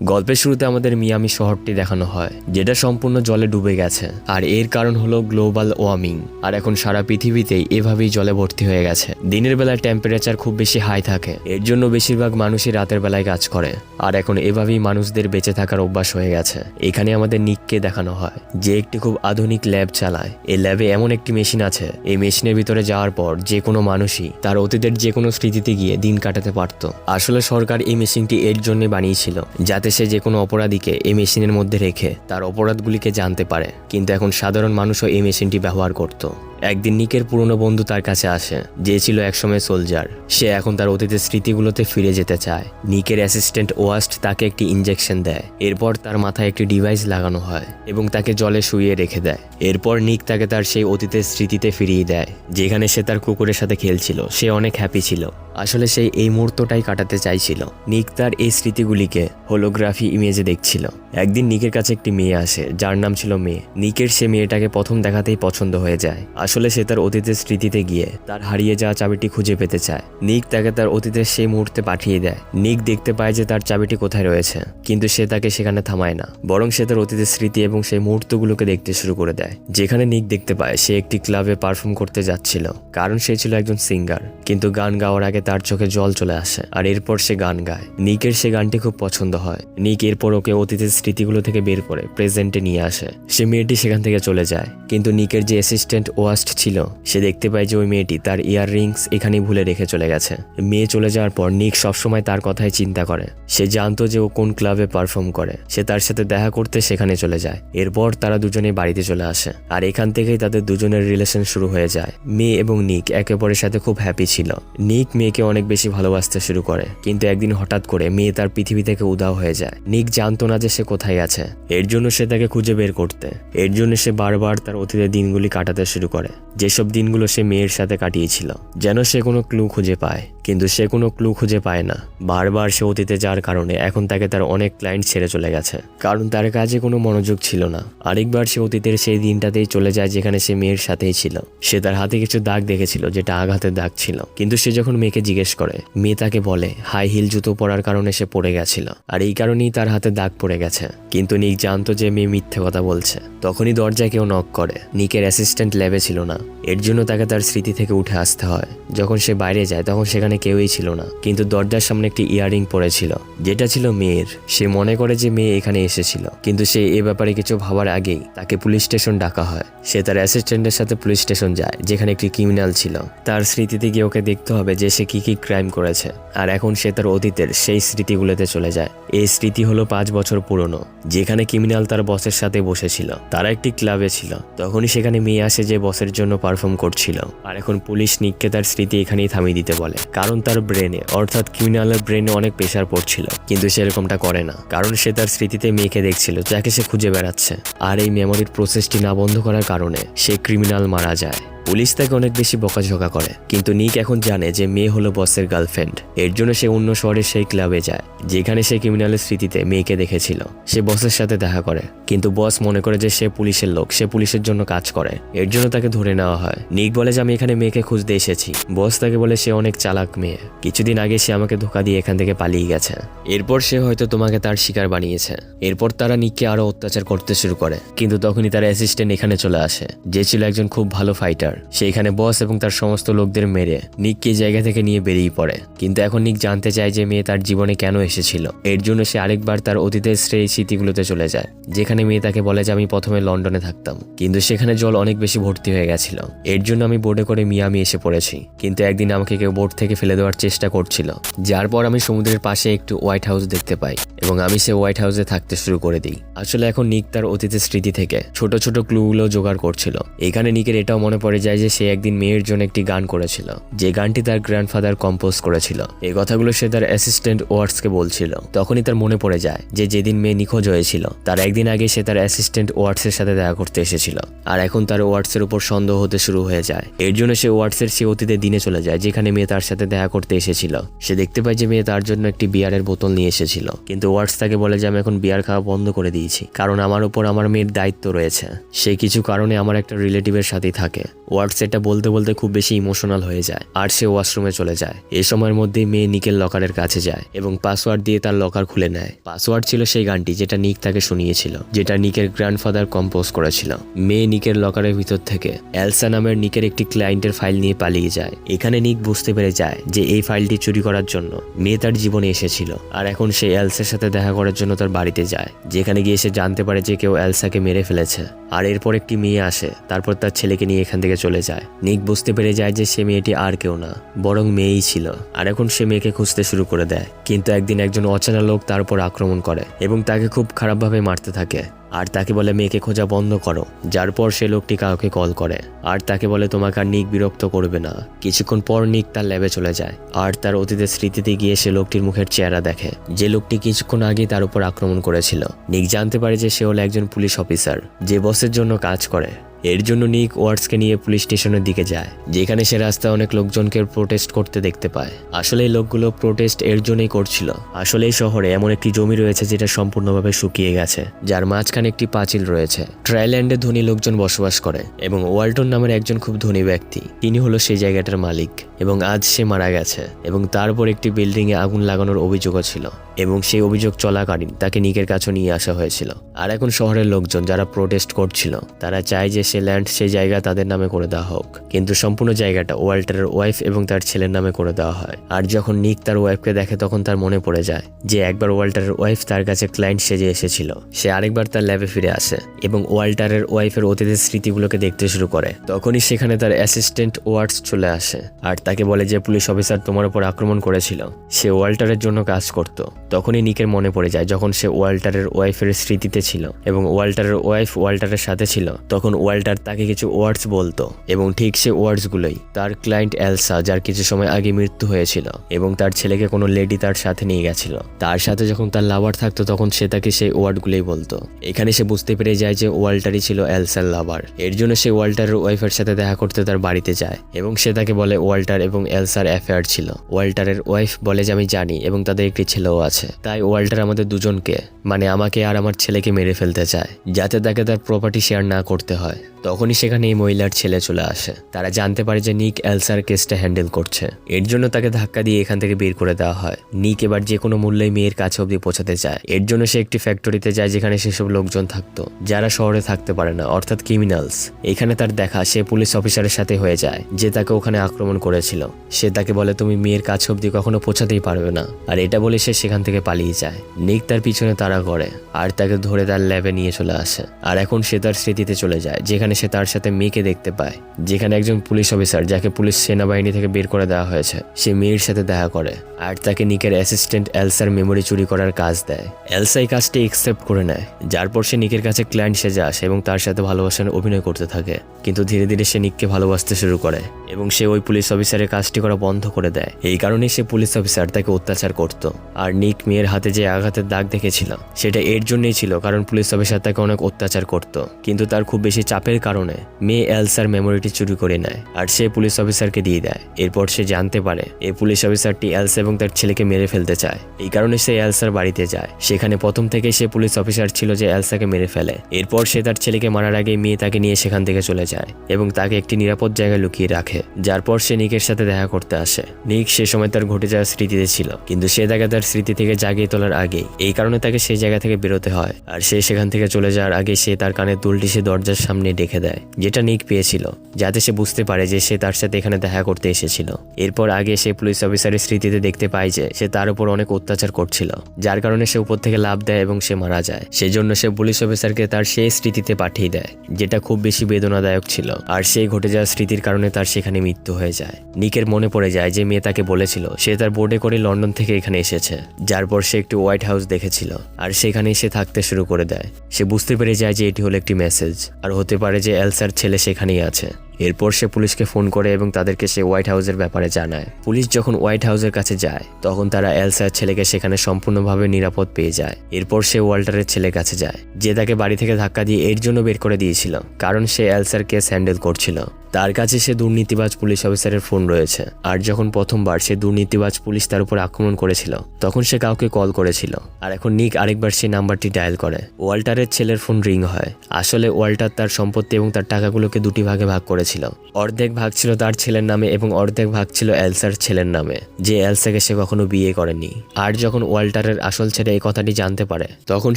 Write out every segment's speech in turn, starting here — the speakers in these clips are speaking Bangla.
গল্পের শুরুতে আমাদের মিয়ামি শহরটি দেখানো হয়, যেটা সম্পূর্ণ জলে ডুবে গেছে। আর এর কারণ হলো গ্লোবাল ওয়ার্মিং। আর এখন সারা পৃথিবীতেই এভাবেই জলে ভর্তি হয়ে গেছে। দিনের বেলায় টেম্পারেচার খুব বেশি হাই থাকে। এর জন্য বেশিরভাগ মানুষই রাতের বেলায় কাজ করে। আর এখন এভাবেই মানুষদের বেঁচে থাকার অভ্যাস হয়ে গেছে। এখানে আমাদের নিককে দেখানো হয়, যে একটি খুব আধুনিক ল্যাব চালায়। এই ল্যাবে এমন একটি মেশিন আছে, এই মেশিনের ভিতরে যাওয়ার পর যে কোনো মানুষই তার অতীতের যে কোনো স্মৃতিতে গিয়ে দিন কাটাতে পারত। আসলে সরকার এই মেশিনটি এর জন্য বানিয়েছিল, যাতে সে যে কোনো অপরাধীকে এই মেশিনের মধ্যে রেখে তার অপরাধগুলিকে জানতে পারে। কিন্তু এখন সাধারণ মানুষও এই মেশিনটি ব্যবহার করত। একদিন নিকের পুরনো বন্ধু তার কাছে আসে, যে ছিল একসময় সোলজার। সে এখন তার অতীতের স্মৃতিগুলোতে ফিরে যেতে চায়। নিকের অ্যাসিস্ট্যান্ট ওয়াস্ট তাকে একটি ইঞ্জেকশন দেয়। এরপর তার মাথায় একটি ডিভাইস লাগানো হয় এবং তাকে জলে শুইয়ে রেখে দেয়। এরপর নিক তাকে তার সেই অতীতের স্মৃতিতে ফিরিয়ে দেয়, যেখানে সে তার কুকুরের সাথে খেলছিল। সে অনেক হ্যাপি ছিল। আসলে সেই এই মুহূর্তটাই কাটাতে চাইছিল। নিক তার এই স্মৃতিগুলিকে হোলোগ্রাফি ইমেজে দেখছিল। একদিন নিকের কাছে একটি মেয়ে আসে, যার নাম ছিল মেয়ে নিকের সে মেয়েটাকে প্রথম দেখাতেই পছন্দ হয়ে যায়। আসলে সে তার অতীতের স্মৃতিতে গিয়ে তার হারিয়ে যাওয়া চাবিটি খুঁজে পেতে চায়। নিক তাকে তার অতীতের সেই মুহূর্তে পাঠিয়ে দেয়। নিক দেখতে পায় যে তার চাবিটি কোথায় রয়েছে, কিন্তু সে তাকে সেখানে থামায় না, বরং সে তার অতীতের স্মৃতি এবং সেই মুহূর্তগুলোকে দেখতে শুরু করে দেয়। যেখানে নিক দেখতে পায়, সে একটি ক্লাবে পারফর্ম করতে যাচ্ছিল, কারণ সে ছিল একজন সিঙ্গার। কিন্তু গান গাওয়ার আগে তার চোখে জল চলে আসে আর এরপর সে গান গায়। নিকের সে গানটি খুব পছন্দ হয়। নিক এরপর ওকে অতীতের স্মৃতিগুলো থেকে বের করে প্রেজেন্টে নিয়ে আসে। সে মেয়েটি সেখান থেকে চলে যায়। কিন্তু নিকের যে অ্যাসিস্ট্যান্ট ওয়াস্ট ছিল, সে দেখতে পায় যে ওই মেয়েটি তার ইয়ার রিংস এখানেই ভুলে রেখে চলে গেছে। মেয়ে চলে যাওয়ার পর নিক সবসময় তার কথাই চিন্তা করে। সে জানতো যে ও কোন ক্লাবে পারফর্ম করে। সে তার সাথে দেখা করতে সেখানে চলে যায়। এরপর তারা দুজনেই বাড়িতে চলে আসে। আর এখান থেকেই তাদের দুজনের রিলেশন শুরু হয়ে যায়। মেয়ে এবং নিক একে অপরের সাথে খুব হ্যাপি ছিল। নিক মেয়েকে অনেক বেশি ভালোবাসতে শুরু করে। কিন্তু একদিন হঠাৎ করে মেয়ে তার পৃথিবী থেকে উদাও হয়ে যায়। নিক জানতো না যে সে কোথায় আছে। এর জন্য সে তাকে খুঁজে বের করতে। এর জন্য সে বারবার তার অতীতের দিনগুলি কাটাতে শুরু করে। যেসব দিনগুলো সে মেয়ের সাথে কাটিয়েছিল, যেন সে কোনো ক্লু খুঁজে পায়। কিন্তু সে কোনো ক্লু খুঁজে পায় না। বারবার সে অতীতে যাওয়ার কারণে এখন তাকে তার অনেক ক্লায়েন্ট ছেড়ে চলে গেছে। কারণ তার কাজে কোনো মনোযোগ ছিল না। আরেকবার সে অতীতের সেই দিনটাতেই চলে যায় যেখানে সে মেয়ের সাথেই ছিল। সে তার হাতে কিছু দাগ দেখেছিল যেটা আঘাতের দাগ ছিল। কিন্তু সে যখন মেয়েকে জিজ্ঞেস করে, মেয়ে তাকে বলে, হাই হিল জুতো পরার কারণে সে পড়ে গেছিল। আর এই কারণেই তার হাতে দাগ পড়ে গেছে। কিন্তু নিক জানতো যে মেয়ে মিথ্যে কথা বলছে। তখনই দরজায় কেউ নক করে। নিকের অ্যাসিস্ট্যান্ট ল্যাবে ছিল না। এর জন্য তাকে তার স্মৃতি থেকে উঠে আসতে হয়। যখন সে বাইরে যায়, তখন সেখানে কেউই ছিল না। কিন্তু দরজার সামনে একটি ইয়ারিং পড়েছিল, যেটা ছিল মেয়ের। সে মনে করে যে মেয়ে এখানে এসেছিল, কিন্তু সে এ ব্যাপারে কিছু ভাবার আগেই তাকে পুলিশ স্টেশন ডাকা হয়। সে তার অ্যাসিস্ট্যান্টের সাথে পুলিশ স্টেশন যায়, যেখানে একটি ক্রিমিনাল ছিল। তার স্মৃতিতে গিয়ে ওকে দেখতে হবে যে সে কি কি ক্রাইম করেছে। আর এখন সে তার অতীতের সেই স্মৃতিগুলোতে চলে যায়। এই স্মৃতি হলো পাঁচ বছর পুরনো, যেখানে ক্রিমিনাল তার বসের সাথে বসেছিল। তারা একটি ক্লাবে ছিল। তখনই সেখানে মেয়ে আসে যে বসের জন্য পারফর্ম করছিল। আর এখন পুলিশ নিককে তার স্মৃতি এখানেই থামিয়ে দিতে বলে। কারণ তার ব্রেনে, অর্থাৎ কিউনালের ব্রেনে অনেক প্রেশার পড়ছিল, কিন্তু সেরকমটা করে না। কারণ সে তার স্মৃতিতে মেয়েকে দেখছিল, যাকে সে খুঁজে বেড়াচ্ছে। আর এই মেমোরির প্রসেসটি না বন্ধ করার কারণে সে ক্রিমিনাল মারা যায়। পুলিশ তাকে অনেক বেশি বকাঝকা করে। কিন্তু নিক এখন জানে যে মেয়ে হলো বসের গার্লফ্রেন্ড। এর জন্য সে অন্য শহরের সেই ক্লাবে যায়, যেখানে সে ক্রিমিনালের স্মৃতিতে মেয়েকে দেখেছিল। সে বসের সাথে দেখা করে, কিন্তু বস মনে করে যে সে পুলিশের লোক, সে পুলিশের জন্য কাজ করে। এর জন্য তাকে ধরে নেওয়া হয়। নিক বলে যে, আমি এখানে মেয়েকে খুঁজতে এসেছি। বস তাকে বলে, সে অনেক চালাক মেয়ে। কিছুদিন আগে সে আমাকে ধোকা দিয়ে এখান থেকে পালিয়ে গেছে। এরপর সে হয়তো তোমাকে তার শিকার বানিয়েছে। এরপর তারা নিককে আরও অত্যাচার করতে শুরু করে। কিন্তু তখনই তার অ্যাসিস্ট্যান্ট এখানে চলে আসে, যে ছিল একজন খুব ভালো ফাইটার। সে এখানে বস এবং তার সমস্ত লোকদের মেরে নিককে জায়গা থেকে নিয়ে বেরিয়ে পড়ে। কিন্তু এখন নিক জানতে চায় যে মেয়ে তার জীবনে কেন এসেছিল। এর জন্য সে আরেকবার তার অতীতের সেই স্মৃতিগুলোতে চলে যায়, যেখানে মেয়ে তাকে বলে যে আমি প্রথমে লন্ডনে থাকতাম। কিন্তু সেখানে জল অনেক বেশি ভর্তি হয়ে গেছিল। এর জন্য আমি বোর্ডে করে মিয়ামি এসে পড়েছি। কিন্তু একদিন আমাকে কেউ বোর্ড থেকে ফেলে দেওয়ার চেষ্টা করছিল, যার পর আমি সমুদ্রের পাশে একটু হোয়াইট হাউস দেখতে পাই এবং আমি সে হোয়াইট হাউসে থাকতে শুরু করে দিই। আসলে এখন নিক তার অতীতের স্মৃতি থেকে ছোট ছোট ক্লুগুলো জোগাড় করছিল। এখানে নিকের এটাও মনে পড়ে যায় যে সে একদিন মেয়ের জন্য একটি গান করেছিল। যে গানটি তার গ্র্যান্ডফাদার কম্পোজ করেছিল। এই কথাগুলো সে তার অ্যাসিস্ট্যান্ট ওয়ার্ডসকে বলছিল। তখনই তার মনে পড়ে যায় যে যেদিন মেয়ে নিখোঁজ হয়েছিল, তার একদিন আগে সে তার অ্যাসিস্ট্যান্ট ওয়ার্ডসের সাথে দেখা করতে এসেছিল। আর এখন তার ওয়ার্ডসের উপর সন্দেহ হতে শুরু হয়ে যায়। এর জন্য সে ওয়ার্ডসের সে অতীতে দিনে চলে যায়, যেখানে মেয়ে তার সাথে দেখা করতে এসেছিল। সে দেখতে পায় যে মেয়ে তার জন্য একটি বিয়ারের বোতল নিয়ে এসেছিল। কিন্তু ওয়ার্ডস তাকে বলে যে, আমি এখন বিয়ার খাওয়া বন্ধ করে দিয়েছি, কারণ আমার উপর আমার মেয়ের দায়িত্ব রয়েছে। সে কিছু কারণে আমার একটা রিলেটিভের সাথেই থাকে। ওয়ার্ডস এটা বলতে বলতে খুব বেশি ইমোশনাল হয়ে যায়, আর সে ওয়াশরুমে চলে যায়। এই সময়ের মধ্যেই মেয়ে নিকের লকারের কাছে যায় এবং পাসওয়ার্ড দিয়ে তার লকার খুলে নেয়। পাসওয়ার্ড ছিল সেই গানটি যেটা নিক তাকে শুনিয়েছিল, যেটা নিকের গ্র্যান্ডফাদার কম্পোজ করেছিল। মেয়ে নিকের লকারের ভিতর থেকে এলসা নামের নিকের একটি ক্লায়েন্টের ফাইল নিয়ে পালিয়ে যায়। এখানে নিক বুঝতে পেরে যায় যে এই ফাইলটি চুরি করার জন্য মেয়ে তার জীবনে এসেছিল, আর এখন সে এলসার সাথে দেখা করার জন্য তার বাড়িতে যায়, যেখানে গিয়ে সে জানতে পারে যে কেউ এলসাকে মেরে ফেলেছে। আর এরপর একটি মেয়ে আসে, তারপর তার ছেলেকে নিয়ে এখান থেকে চলে যায়। নিক বুঝতে পেরে যায় যে সে মেয়েটি আর কেউ না, বরং মেয়েই ছিল। আর এখন সে মেয়েকে খুঁজতে শুরু করে দেয়। কিন্তু একদিন একজন অচেনা লোক তার উপর আক্রমণ করে এবং তাকে খুব খারাপভাবে মারতে থাকে। আর তাকে বলে, মেয়েকে খোঁজা বন্ধ করো। যার পর সে লোকটি কাউকে কল করে। আর তাকে বলে, তোমাকে আর নিক বিরক্ত করবে না। কিছুক্ষণ পর নিক তার ল্যাবে চলে যায়। আর তার অতীতের স্মৃতিতে গিয়ে সে লোকটির মুখের চেহারা দেখে। যে লোকটি কিছুক্ষণ আগে তার উপর আক্রমণ করেছিল। নিক জানতে পারে যে সে হলো একজন পুলিশ অফিসার, যে বসের জন্য কাজ করে। এর জন্য নিক ওয়ার্ডসকে নিয়ে পুলিশ স্টেশনের দিকে যায়, যেখানে সে রাস্তায় অনেক লোকজনকে প্রোটেস্ট করতে দেখতে পায়। আসলে এই লোকগুলো প্রোটেস্ট এর জন্যই করছিল। আসলে এই শহরে এমন একটি জমি রয়েছে যেটা সম্পূর্ণভাবে শুকিয়ে গেছে, যার মাঝখানে একটি পাঁচিল রয়েছে। ট্রাইল্যান্ডে ধনী লোকজন বসবাস করে এবং ওয়াল্টন নামের একজন খুব ধনী ব্যক্তি। তিনি হলো সেই জায়গাটার মালিক এবং আজ সে মারা গেছে এবং তারপর একটি বিল্ডিংয়ে আগুন লাগানোর অভিযোগও ছিল এবং সেই অভিযোগ চলাকালীন তাকে নিকের কাছে নিয়ে আসা হয়েছিল। আর এখন শহরের লোকজন যারা প্রোটেস্ট করছিল, তারা চায় যে সে ল্যান্ড সেই জায়গা তাদের নামে করে দেওয়া হোক। কিন্তু সম্পূর্ণ জায়গাটা ওয়াল্টারের ওয়াইফ এবং তার ছেলের নামে করে দেওয়া হয়। আর যখন নিক তার ওয়াইফকে দেখে তখন তার মনে পড়ে যায় যে একবার ওয়াল্টারের ওয়াইফ তার কাছে ক্লায়েন্ট সেজে এসেছিল। সে আরেকবার তার ল্যাবে ফিরে আসে এবং ওয়াল্টারের ওয়াইফের অতীতের স্মৃতিগুলোকে দেখতে শুরু করে। তখনই সেখানে তার অ্যাসিস্ট্যান্ট ওয়ার্ডস চলে আসে আর তাকে বলে যে, পুলিশ অফিসার তোমার উপর আক্রমণ করেছিল। সে ওয়াল্টারের জন্য কাজ করত। তখনই নিকের মনে পড়ে যায় যখন সে ওয়াল্টারের ওয়াইফের স্মৃতিতে ছিল এবং ওয়াল্টারের ওয়াইফ ওয়াল্টারের সাথে ছিল, তখন ওয়াল্টার তাকে কিছু ওয়ার্ডস বলতো এবং ঠিক সে ওয়ার্ডসগুলোই তার ক্লায়েন্ট এলসা যার কিছু সময় আগে মৃত্যু হয়েছিল এবং তার ছেলেকে কোনো লেডি তার সাথে নিয়ে গেছিল। তার সাথে যখন তার লাভার থাকতো, তখন সে তাকে সেই ওয়ার্ডগুলোই বলতো। এখানে সে বুঝতে পেরে যায় যে ওয়াল্টারই ছিল এলসার লাভার এর জন্য সে ওয়াল্টারের ওয়াইফের সাথে দেখা করতে তার বাড়িতে যায় এবং সে তাকে বলে ওয়াল্টার এবং এলসার অ্যাফেয়ার ছিল। ওয়াল্টারের ওয়াইফ বলে যে, আমি জানি এবং তাদের একটি ছেলেও আছে। তাই ওয়াল্টার আমাদের দুজনকে মানে আমাকে আর আমার ছেলেকে মেরে ফেলতে চায়, যাতে তাকে তার প্রপার্টি শেয়ার না করতে হয়। তখনই সেখানে এই মহিলার ছেলে চলে আসে। তারা জানতে পারে যে নিক এলসার কেসটা হ্যান্ডেল করছে। এর জন্য তাকে ধাক্কা দিয়ে এখান থেকে বের করে দেওয়া হয়। নিক এবার যে কোনো মূল্যে মেয়ের কাছে অবধি পৌঁছাতে চায়। এর জন্য সে একটি ফ্যাক্টরিতে যায় যেখানে সেসব লোকজন থাকতো, যারা শহরে থাকতে পারে না, অর্থাৎ ক্রিমিনালস। এখানে তার দেখা, সে পুলিশ অফিসারের সাথে হয়ে যায়, যে তাকে ওখানে আক্রমণ করেছিল। সে তাকে বলে, তুমি মেয়ের কাছে অবধি কখনো পৌঁছাতেই পারবে না। আর এটা বলে সে সেখান থেকে পালিয়ে যায়। নিক তার পিছনে তাড়া করে, আর তাকে ধরে তার ল্যাবে নিয়ে চলে আসে। আর এখন সে তার স্মৃতিতে চলে যায়, যেখানে সে তার সাথে মেয়েকে দেখতে পায়, যেখানে একজন পুলিশ অফিসার যাকে পুলিশ সেনাবাহিনী থেকে বের করে দেওয়া হয়েছে, সে মেয়ের সাথে দেখা করে আর তাকে নিকের অ্যাসিস্ট্যান্ট এলসার মেমোরি চুরি করার কাজ দেয়। এলসা এই কাজটি একসেপ্ট করে নেয়, যার পর সে নিকের কাছে ক্লায়েন্ট সেজে আসে এবং তার সাথে ভালোবাসার অভিনয় করতে থাকে। কিন্তু ধীরে ধীরে সে নিককে ভালোবাসতে শুরু করে এবং সে ওই পুলিশ অফিসারের কাজটি করা বন্ধ করে দেয়। এই কারণেই সে পুলিশ অফিসার তাকে অত্যাচার করত আর নিক মেয়ের হাতে যে আঘাতের দাগ দেখেছিল, সেটা এর জন্যই ছিল কারণ পুলিশ অফিসার তাকে অনেক অত্যাচার করত। কিন্তু তার খুব বেশি চাপের কারণে মেয়ে এলসার মেমোরিটি চুরি করে নেয় আর সে পুলিশ অফিসারকে দিয়ে দেয়। এরপর সে জানতে পারে এই পুলিশ অফিসারটি এলসা এবং তার ছেলেকে মেরে ফেলতে চায়। এই কারণে সে এলসার বাড়িতে যায়। সেখানে প্রথম থেকেই সে পুলিশ অফিসার ছিল যে এলসাকে মেরে ফেলে। এরপর সে তার ছেলেকে মারার আগে মেয়ে তাকে নিয়ে সেখান থেকে চলে যায় এবং তাকে একটি নিরাপদ জায়গায় লুকিয়ে রাখে। যার পর সে নিকের সাথে দেখা করতে আসে। নিক সে সময় তার ঘটে যাওয়া স্মৃতিতে ছিল, কিন্তু সে তাকে তার স্মৃতি থেকে জাগিয়ে তোলার আগেই। এই কারণে তাকে সেই জায়গা থেকে বেরোতে হয়। আর সে সেখান থেকে চলে যাওয়ার আগে সে তার কানে দুলটি সে দরজার সামনে ডেকে দেয়, যেটা নিক পেয়েছিল, যাতে সে বুঝতে পারে যে সে তার সাথে এখানে দেখা করতে এসেছিল। এরপর আগে সে পুলিশ অফিসারের স্মৃতিতে দেখতে পায় যে সে তার উপর অনেক অত্যাচার করছিল, যার কারণে সে উপর থেকে লাভ দেয় এবং সে মারা যায়। সেজন্য সে পুলিশ অফিসারকে তার সেই স্মৃতিতে পাঠিয়ে দেয়, যেটা খুব বেশি বেদনাদায়ক ছিল, আর সেই ঘটে যাওয়া স্মৃতির কারণে তার সেখানে মৃত্যু হয়ে যায়। নিকের মনে পড়ে যায় যে মেয়ে তাকে বলেছিল, সে তার বোর্ডে করে লন্ডন থেকে এখানে এসেছে, যার পর সে একটি হোয়াইট হাউস দেখেছিল, আর সেখানেই সে থাকতে শুরু করে দেয়। সে বুঝতে পেরে যায় যে এটি হলো একটি মেসেজ, আর হতে পারে যে এলসার ছেলে সেখানেই আছে। এরপর সে পুলিশকে ফোন করে এবং তাদেরকে সে হোয়াইট হাউসের ব্যাপারে জানায়। পুলিশ যখন হোয়াইট হাউসের কাছে যায়, তখন তারা এলসার ছেলেকে সেখানে সম্পূর্ণভাবে নিরাপদ পেয়ে যায়। এরপর সে ওয়াল্টারের ছেলের কাছে যায়, যে তাকে বাড়ি থেকে ধাক্কা দিয়ে এর জন্য বের করে দিয়েছিল, কারণ সে এলসার কেস হ্যান্ডেল করছিল। তার কাছে সে দুর্নীতিবাজ পুলিশ অফিসারের ফোন রয়েছে, আর যখন প্রথমবার সে দুর্নীতিবাজ পুলিশ তার উপর আক্রমণ করেছিল, তখন সে কাউকে কল করেছিল। আর এখন নিক আরেকবার সেই নাম্বারটি ডায়াল করে। ওয়াল্টারের ছেলের ফোন রিং হয়। আসলে ওয়াল্টার তার সম্পত্তি এবং তার টাকাগুলোকে দুটি ভাগে ভাগ করেছিল। ছিল। অর্ধেক ভাগ ছিল তার ছেলের নামে এবং অর্ধেক ভাগ ছিল এলসার ছেলের নামে, যে এলসাকে সে কখনো বিয়ে করেনি। আর যখন ওয়াল্টারের আসল ছেলে এই কথাটি জানতে পারে, তখন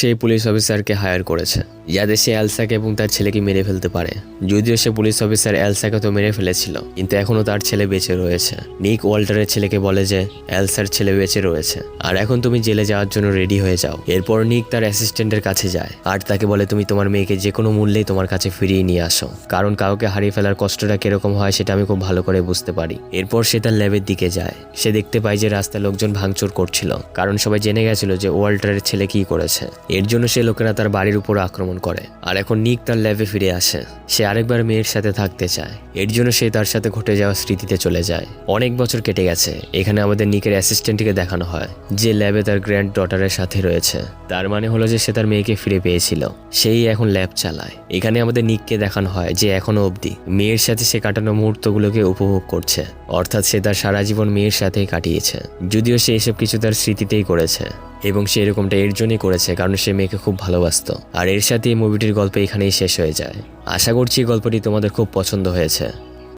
সেই পুলিশ অফিসারকে হায়ার করেছে, যাতে সে এলসাকে এবং তার ছেলেকে মেরে ফেলতে পারে। যদিও সে পুলিশ অফিসার এলসাকে তো মেরে ফেলেছিল, কিন্তু এখনও তার ছেলে বেঁচে রয়েছে। নিক ওয়াল্টারের ছেলেকে বলে যে, এলসার ছেলে বেঁচে রয়েছে। আর এখন তুমি জেলে যাওয়ার জন্য রেডি হয়ে যাও। এরপর নিক তার অ্যাসিস্ট্যান্টের কাছে যায়, আর তাকে বলে, তুমি তোমার মেয়েকে যে কোনো মূল্যেই তোমার কাছে ফিরিয়ে নিয়ে আসো। কারণ কাউকে হারিয়ে ফেলার কষ্টটা কীরকম হয় সেটা আমি খুব ভালো করে বুঝতে পারি। এরপর সে তার ল্যাবের দিকে যায়। সে দেখতে পায় যে রাস্তায় লোকজন ভাঙচুর করছিল। কারণ সবাই জেনে গেছিল যে ওয়াল্টারের ছেলে কি করেছে। এর জন্য সে লোকেরা তার বাড়ির উপর আক্রমণ করে। আর এখন নিক তার ল্যাবে ফিরে আসে। সে আরেকবার মেয়ের সাথে থাকতে চায়। এর জন্য সে তার সাথে ঘটে যাওয়া স্মৃতিতে চলে যায়। অনেক বছর কেটে গেছে। এখানে আমাদের নিকের অ্যাসিস্ট্যান্টকে দেখানো হয়, যে ল্যাবে তার গ্র্যান্ড ডটারের সাথে রয়েছে। তার মানে হলো যে সে তার মেয়েকে ফিরে পেয়েছিল। সেই এখন ল্যাব চালায়। এখানে আমাদের নিককে দেখানো হয় যে এখনও অবধি মেয়ের সাথে সে কাটানো মুহূর্তগুলোকে উপভোগ করছে। অর্থাৎ সে তার সারা জীবন মেয়ের সাথেই কাটিয়েছে। যদিও সে এসব কিছু তার স্মৃতিতেই করেছে। এবং সে এরকমটা এর জন্যই করেছে কারণ সে মেয়েকে খুব ভালোবাসত। আর এর সাথে এই মুভিটির গল্প এখানেই শেষ হয়ে যায়। আশা করছি গল্পটি তোমাদের খুব পছন্দ হয়েছে।